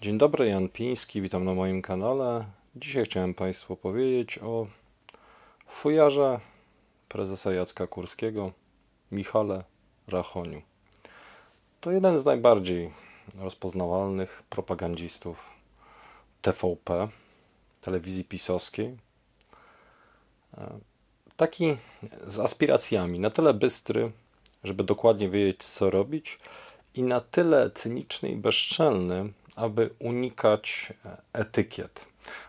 Dzień dobry, Jan Piński, witam na moim kanale. Dzisiaj chciałem Państwu powiedzieć o fujarze prezesa Jacka Kurskiego, Michale Rachoniu. To jeden z najbardziej rozpoznawalnych propagandzistów TVP, telewizji pisowskiej. E, Taki z aspiracjami, na tyle bystry, żeby dokładnie wiedzieć, co robić, i na tyle cyniczny i bezczelny, aby unikać e, etykiet.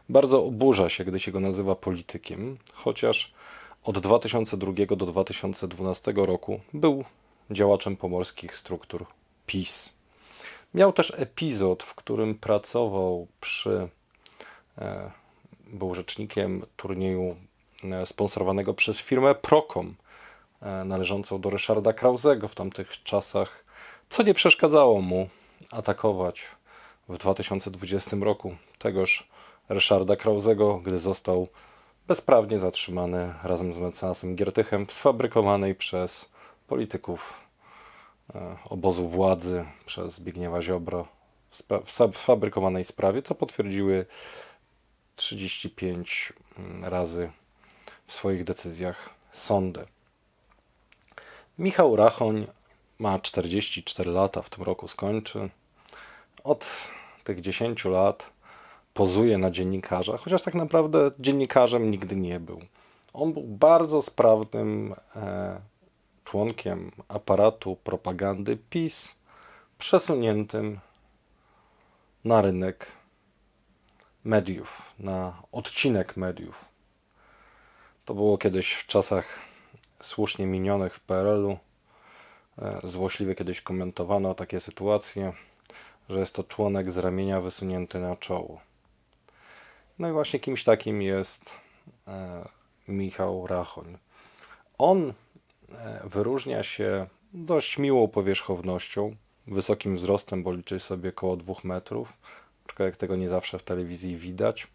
Bardzo oburza się, gdy się go nazywa politykiem, chociaż od 2002 do 2012 roku był działaczem pomorskich struktur PiS. Miał też epizod, w którym pracował przy. E, był rzecznikiem turnieju e, sponsorowanego przez firmę Procom, należącą do Ryszarda Krauzego w tamtych czasach, co nie przeszkadzało mu atakować w 2020 roku tegoż Ryszarda Krauzego, gdy został bezprawnie zatrzymany razem z mecenasem Giertychem w sfabrykowanej przez polityków e, obozu władzy przez Zbigniewa Ziobro w sfabrykowanej sprawie, co potwierdziły 35 mm, razy w swoich decyzjach sądy. Michał Rachoń ma 44 lata, w tym roku skończy. Od tych 10 lat pozuje na dziennikarza, chociaż tak naprawdę dziennikarzem nigdy nie był. On był bardzo sprawnym e, członkiem aparatu propagandy PiS, przesuniętym na rynek mediów, na odcinek mediów. To było kiedyś w czasach słusznie minionych w PRL-u. E, Złośliwie kiedyś komentowano takie sytuacje, że jest to członek z ramienia wysunięty na czoło. No i właśnie kimś takim jest e, Michał Rachoń. On e, wyróżnia się dość miłą powierzchownością, wysokim wzrostem, bo liczy sobie około 2 metrów, aczkolwiek tego nie zawsze w telewizji widać.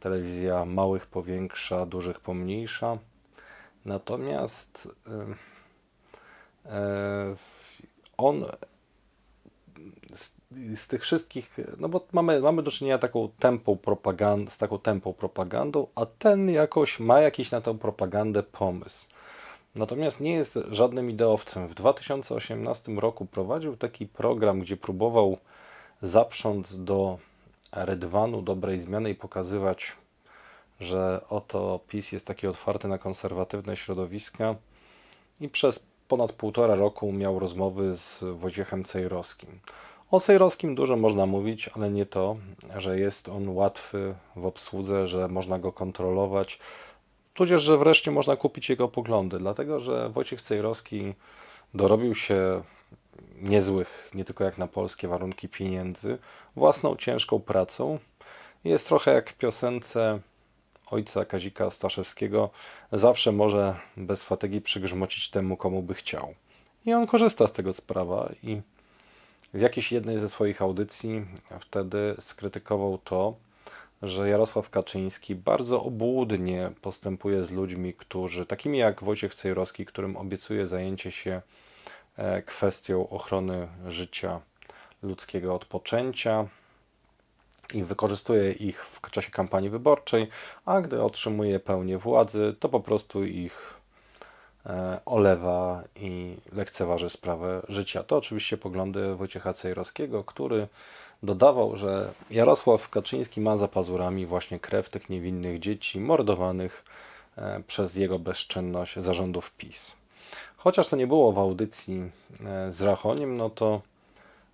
Telewizja małych powiększa, dużych pomniejsza. Natomiast e, on z, tych wszystkich, no bo mamy, mamy do czynienia taką tempą propagand, z taką tempą propagandą, a ten jakoś ma jakiś na tę propagandę pomysł. Natomiast nie jest żadnym ideowcem. W 2018 roku prowadził taki program, gdzie próbował zaprząc do rydwanu dobrej zmiany i pokazywać, że oto PiS jest taki otwarty na konserwatywne środowiska i przez ponad półtora roku miał rozmowy z Wojciechem Cejrowskim. O Cejrowskim dużo można mówić, ale nie to, że jest on łatwy w obsłudze, że można go kontrolować, tudzież, że wreszcie można kupić jego poglądy, dlatego że Wojciech Cejrowski dorobił się niezłych, nie tylko jak na polskie warunki pieniędzy, własną ciężką pracą. Jest trochę jak w piosence ojca Kazika Staszewskiego, zawsze może bez fatygi przygrzmocić temu, komu by chciał. I on korzysta z tego z prawa i w jakiejś jednej ze swoich audycji wtedy skrytykował to, że Jarosław Kaczyński bardzo obłudnie postępuje z ludźmi, którzy, takimi jak Wojciech Cejrowski, którym obiecuje zajęcie się e, kwestią ochrony życia ludzkiego od poczęcia i wykorzystuje ich w czasie kampanii wyborczej, a gdy otrzymuje pełnię władzy, to po prostu ich olewa i lekceważy sprawę życia. To oczywiście poglądy Wojciecha Cejrowskiego, który dodawał, że Jarosław Kaczyński ma za pazurami właśnie krew tych niewinnych dzieci mordowanych e, przez jego bezczynność zarządów PiS. Chociaż to nie było w audycji e, z Rachoniem, no to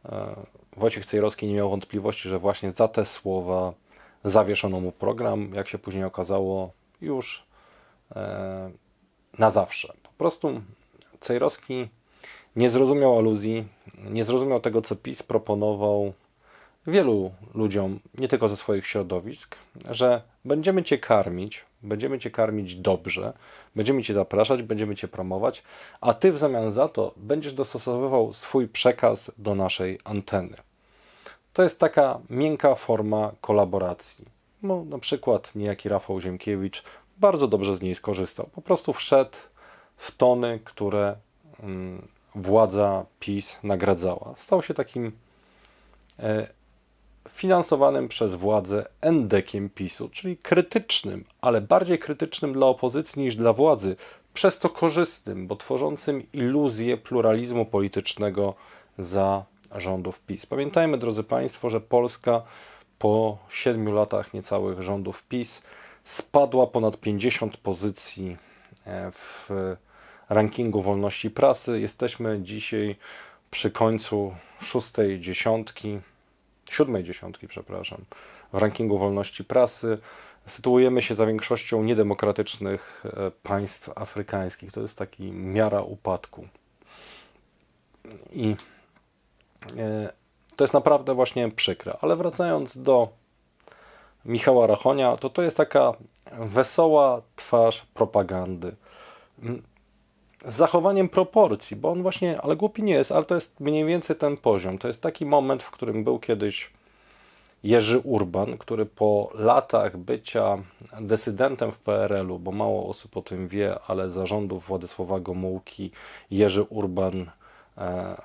e, Wojciech Cejrowski nie miał wątpliwości, że właśnie za te słowa zawieszono mu program, jak się później okazało, już e, na zawsze. Po prostu Cejrowski nie zrozumiał aluzji, nie zrozumiał tego, co PiS proponował wielu ludziom, nie tylko ze swoich środowisk, że będziemy cię karmić, będziemy cię karmić dobrze, będziemy cię zapraszać, będziemy cię promować, a ty w zamian za to będziesz dostosowywał swój przekaz do naszej anteny. To jest taka miękka forma kolaboracji. No, na przykład niejaki Rafał Ziemkiewicz bardzo dobrze z niej skorzystał. Po prostu wszedł w tony, które mm, władza PiS nagradzała. Stał się takim e, finansowanym przez władzę endekiem PiSu, czyli krytycznym, ale bardziej krytycznym dla opozycji niż dla władzy, przez to korzystnym, bo tworzącym iluzję pluralizmu politycznego za rządów PiS. Pamiętajmy, drodzy Państwo, że Polska po siedmiu latach niecałych rządów PiS spadła ponad 50 pozycji w rankingu wolności prasy. Jesteśmy dzisiaj przy końcu szóstej dziesiątki, siódmej dziesiątki, przepraszam, w rankingu wolności prasy. Sytuujemy się za większością niedemokratycznych e, państw afrykańskich. To jest taki miara upadku. I e, to jest naprawdę właśnie przykre. Ale wracając do Michała Rachonia, to to jest taka wesoła twarz propagandy. Z zachowaniem proporcji, bo on właśnie, ale głupi nie jest, ale to jest mniej więcej ten poziom. To jest taki moment, w którym był kiedyś Jerzy Urban, który po latach bycia desydentem w PRL-u, bo mało osób o tym wie, ale zarządów Władysława Gomułki Jerzy Urban e,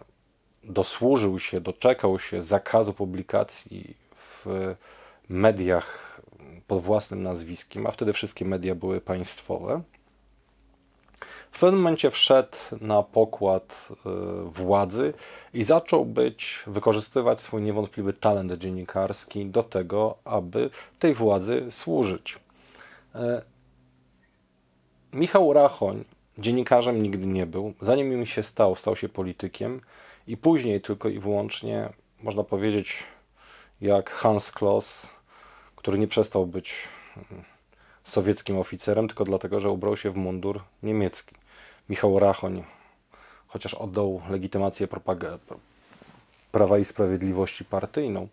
dosłużył się, doczekał się zakazu publikacji w mediach pod własnym nazwiskiem, a wtedy wszystkie media były państwowe. W pewnym momencie wszedł na pokład y, władzy i zaczął być, wykorzystywać swój niewątpliwy talent dziennikarski do tego, aby tej władzy służyć. E, Michał Rachoń dziennikarzem nigdy nie był. Zanim im się stał, stał się politykiem i później tylko i wyłącznie, można powiedzieć, jak Hans Kloss, który nie przestał być mm, sowieckim oficerem, tylko dlatego, że ubrał się w mundur niemiecki. Michał Rachoń, chociaż oddał legitymację Prawa i Sprawiedliwości partyjną,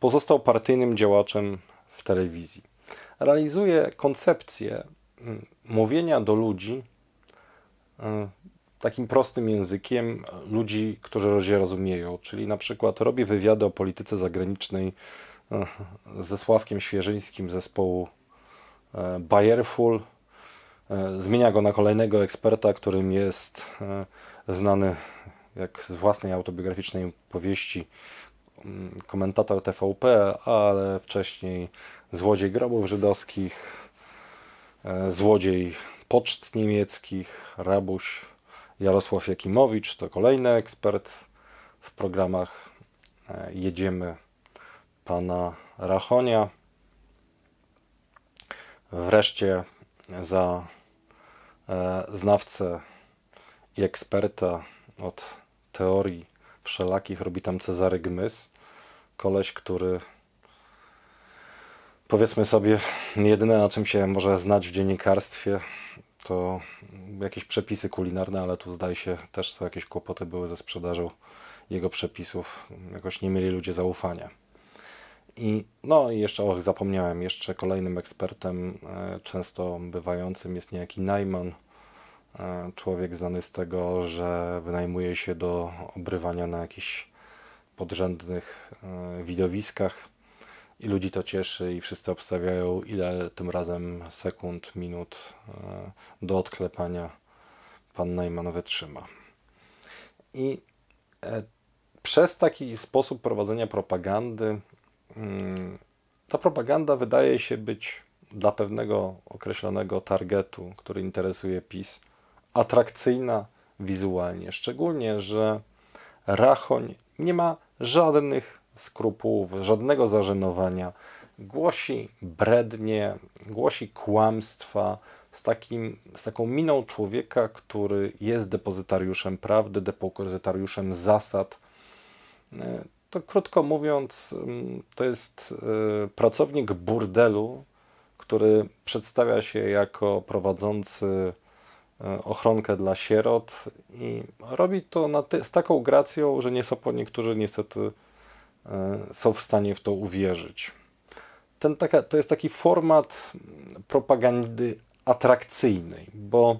pozostał partyjnym działaczem w telewizji. Realizuje koncepcję mm, mówienia do ludzi mm, takim prostym językiem ludzi, którzy się rozumieją, czyli na przykład robi wywiady o polityce zagranicznej ze Sławkiem Świeżyńskim zespołu e, Bayerful, E, zmienia go na kolejnego eksperta, którym jest e, znany jak z własnej autobiograficznej powieści mm, komentator TVP, ale wcześniej złodziej grobów żydowskich, złodziej poczt niemieckich, rabuś Jarosław Jakimowicz to kolejny ekspert w programach Jedziemy pana Rachonia. Wreszcie za E, znawcę i eksperta od teorii wszelakich robi tam Cezary Gmys. Koleś, który powiedzmy sobie, jedyne na czym się może znać w dziennikarstwie to jakieś przepisy kulinarne, ale tu zdaje się też są jakieś kłopoty były ze sprzedażą jego przepisów. Jakoś nie mieli ludzie zaufania. I no i jeszcze, och, zapomniałem, jeszcze kolejnym ekspertem, e, często bywającym jest niejaki Najman, e, człowiek znany z tego, że wynajmuje się do obrywania na jakichś podrzędnych e, widowiskach i ludzi to cieszy i wszyscy obstawiają, ile tym razem sekund, minut do odklepania pan Najman wytrzyma. I przez taki sposób prowadzenia propagandy ta propaganda wydaje się być dla pewnego określonego targetu, który interesuje PiS, atrakcyjna wizualnie. Szczególnie, że Rachoń nie ma żadnych skrupułów, żadnego zażenowania. Głosi brednie, głosi kłamstwa z, takim, z taką miną człowieka, który jest depozytariuszem prawdy, depozytariuszem zasad to krótko mówiąc, mm, to jest y, pracownik burdelu, który przedstawia się jako prowadzący y, ochronkę dla sierot i robi to z taką gracją, że nie są po niektórzy niestety y, są w stanie w to uwierzyć. Ten taka, to jest taki format propagandy atrakcyjnej, bo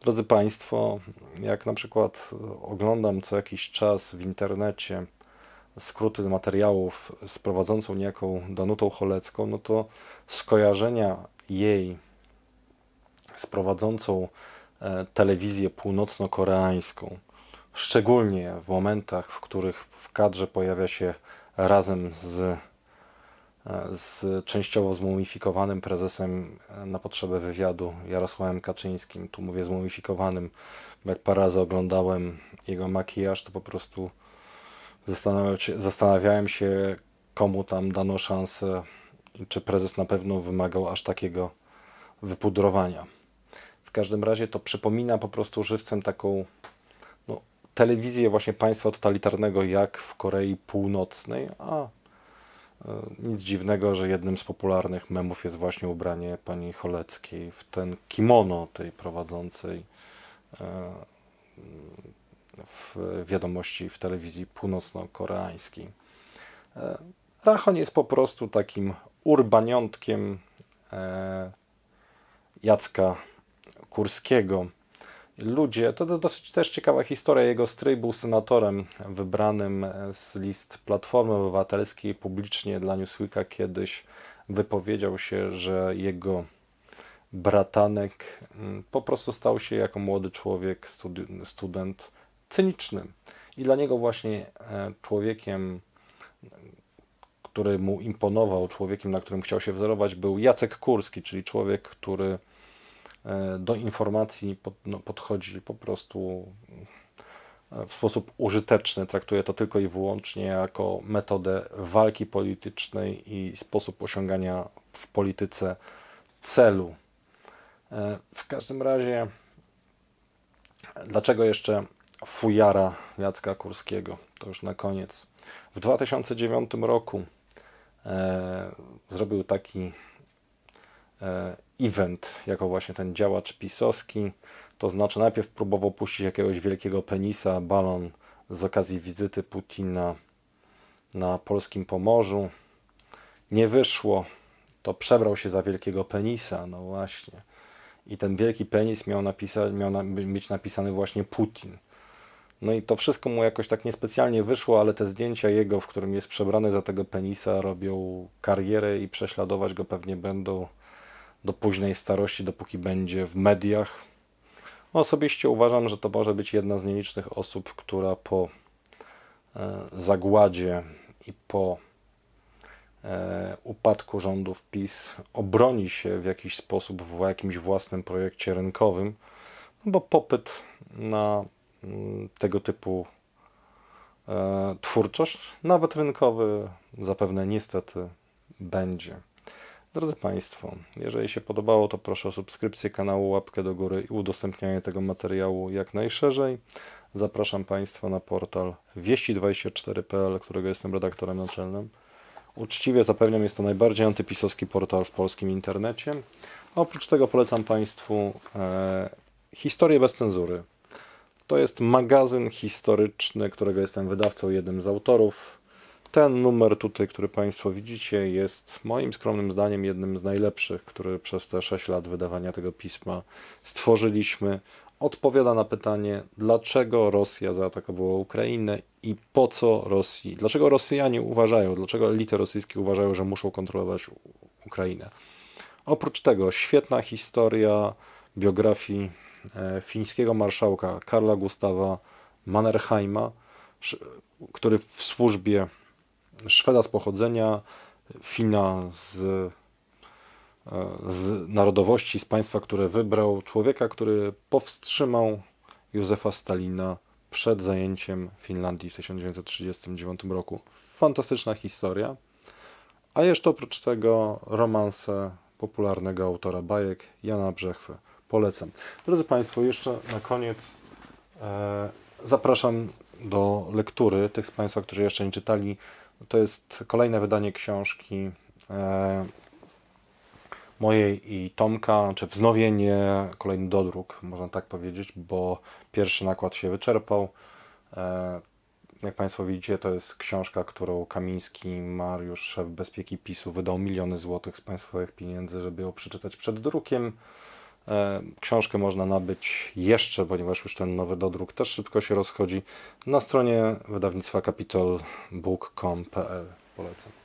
drodzy Państwo, jak na przykład oglądam co jakiś czas w internecie skróty z materiałów z prowadzącą niejaką Danutą Cholecką, no to skojarzenia jej z prowadzącą e, telewizję północno-koreańską, szczególnie w momentach, w których w kadrze pojawia się razem z, e, z częściowo zmumifikowanym prezesem e, na potrzeby wywiadu Jarosławem Kaczyńskim. Tu mówię zmumifikowanym, jak parę razy oglądałem jego makijaż, to po prostu zastanawiałem się, komu tam dano szansę czy prezes na pewno wymagał aż takiego wypudrowania. W każdym razie to przypomina po prostu żywcem taką no, telewizję właśnie państwa totalitarnego jak w Korei Północnej, a e, nic dziwnego, że jednym z popularnych memów jest właśnie ubranie pani Choleckiej w ten kimono tej prowadzącej e, w wiadomości w telewizji północno-koreańskiej. E, Rachon jest po prostu takim urbaniątkiem e, Jacka Kurskiego. Ludzie, to, dosyć też ciekawa historia, jego stryj był senatorem wybranym z list Platformy Obywatelskiej. Publicznie dla Newsweeka kiedyś wypowiedział się, że jego bratanek mm, po prostu stał się jako młody człowiek, student cynicznym. I dla niego właśnie e, człowiekiem, który mu imponował, człowiekiem, na którym chciał się wzorować, był Jacek Kurski, czyli człowiek, który e, do informacji no, podchodzi po prostu e, w sposób użyteczny, traktuje to tylko i wyłącznie jako metodę walki politycznej i sposób osiągania w polityce celu. W każdym razie, dlaczego jeszcze fujara Jacka Kurskiego? To już na koniec. W 2009 roku e, zrobił taki e, event, jako właśnie ten działacz pisowski. To znaczy, najpierw próbował puścić jakiegoś wielkiego penisa, balon z okazji wizyty Putina na polskim Pomorzu. Nie wyszło, to przebrał się za wielkiego penisa, no właśnie. I ten wielki penis miał, napisa- miał na- być napisany właśnie Putin. No i to wszystko mu jakoś tak niespecjalnie wyszło, ale te zdjęcia jego, w którym jest przebrany za tego penisa, robią karierę i prześladować go pewnie będą do późnej starości, dopóki będzie w mediach. Osobiście uważam, że to może być jedna z nielicznych osób, która po e, zagładzie i po e, upadku rządów PiS obroni się w jakiś sposób w jakimś własnym projekcie rynkowym, no bo popyt na tego typu e, twórczość, nawet rynkowy, zapewne niestety będzie. Drodzy Państwo, jeżeli się podobało, to proszę o subskrypcję kanału, łapkę do góry i udostępnianie tego materiału jak najszerzej. Zapraszam Państwa na portal wieści24.pl, którego jestem redaktorem naczelnym. Uczciwie zapewniam, jest to najbardziej antypisowski portal w polskim internecie. Oprócz tego polecam Państwu e, Historię bez cenzury. To jest magazyn historyczny, którego jestem wydawcą, jednym z autorów. Ten numer tutaj, który Państwo widzicie, jest moim skromnym zdaniem jednym z najlepszych, który przez te 6 lat wydawania tego pisma stworzyliśmy. Odpowiada na pytanie, dlaczego Rosja zaatakowała Ukrainę i po co Rosji, dlaczego Rosjanie uważają, dlaczego elity rosyjskie uważają, że muszą kontrolować Ukrainę. Oprócz tego świetna historia biografii fińskiego marszałka Karla Gustawa Mannerheima, który w służbie Szweda z pochodzenia, Fina z, e, z narodowości, z państwa, które wybrał, człowieka, który powstrzymał Józefa Stalina przed zajęciem Finlandii w 1939 roku. Fantastyczna historia. A jeszcze oprócz tego romanse popularnego autora bajek Jana Brzechwy. Polecam. Drodzy Państwo, jeszcze na koniec e, zapraszam do lektury tych z Państwa, którzy jeszcze nie czytali. To jest kolejne wydanie książki e, mojej i Tomka, czy wznowienie, kolejny dodruk, można tak powiedzieć, bo pierwszy nakład się wyczerpał. E, jak Państwo widzicie, to jest książka, którą Kamiński, Mariusz, szef bezpieki PiSu, wydał miliony złotych z państwowych pieniędzy, żeby ją przeczytać przed drukiem. E, Książkę można nabyć jeszcze, ponieważ już ten nowy dodruk też szybko się rozchodzi, na stronie wydawnictwa capitolbook.com.pl. Polecam.